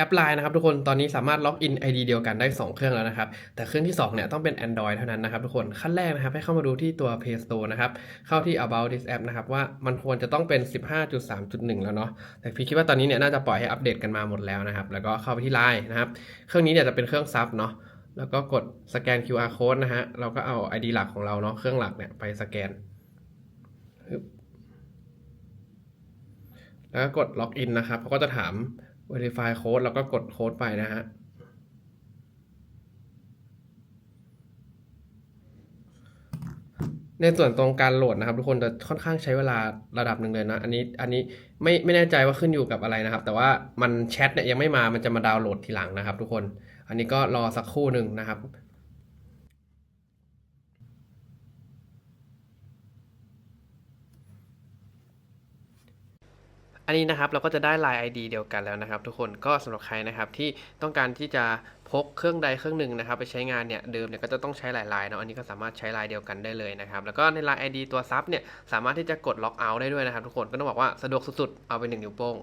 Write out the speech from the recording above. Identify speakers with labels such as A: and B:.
A: แอป Line นะครับทุกคนตอนนี้สามารถล็อกอิน ID เดียวกันได้ 2 เครื่องแล้วนะครับ แต่เครื่องที่ 2 เนี่ยต้องเป็น Android เท่านั้นนะครับทุกคนขั้นแรกนะครับ ให้เข้ามาดูที่ตัว Play Store นะครับ เข้าที่ About this app นะครับ ว่ามันควรจะต้องเป็น 15.3.1 แล้วเนาะแต่พี่คิดว่าตอนนี้เนี่ยน่าจะปล่อยให้อัปเดตกันมาหมดแล้วนะครับ แล้วก็เข้าไปที่ Line นะครับ เครื่องนี้เนี่ยจะเป็นเครื่องซับเนาะแล้วก็กดสแกน QR code นะฮะเราก็เอา ID หลักของเราเนาะเครื่องหลักเนี่ยไปสแกนแล้วก็กดล็อกอินนะครับเขาก็จะถาม verify code แล้วก็กดโค้ดไปนะฮะในส่วนตรงการโหลดนะครับ ทุกคนจะค่อนข้างใช้เวลาระดับหนึ่งเลยนะ อันนี้อันนี้ไม่ไม่แน่ใจว่าขึ้นอยู่กับอะไรนะครับ แต่ว่ามันแชทเนี่ยยังไม่มามันจะมาดาวน์โหลดทีหลังนะครับ ทุกคน อันนี้ก็รอสักครู่หนึ่งนะครับ อันนี้นะครับเราก็จะได้ Line ID เดียวกันแล้วนะครับ ทุกคนก็สำหรับใครนะครับที่ต้องการที่จะพกเครื่องใดเครื่องหนึ่งนะครับ ไปใช้งานเนี่ยเดิมเนี่ยก็จะต้องใช้หลายลายเนาะอันนี้ก็สามารถใช้ลายเดียวกันได้เลยนะครับแล้วก็ใน Line ID ตัวซับเนี่ยสามารถที่จะกดล็อกเอาท์ได้ด้วยนะครับ ทุกคนก็ต้องบอกว่าสะดวกสุดๆเอาไปหนึ่งนิ้วโป้ง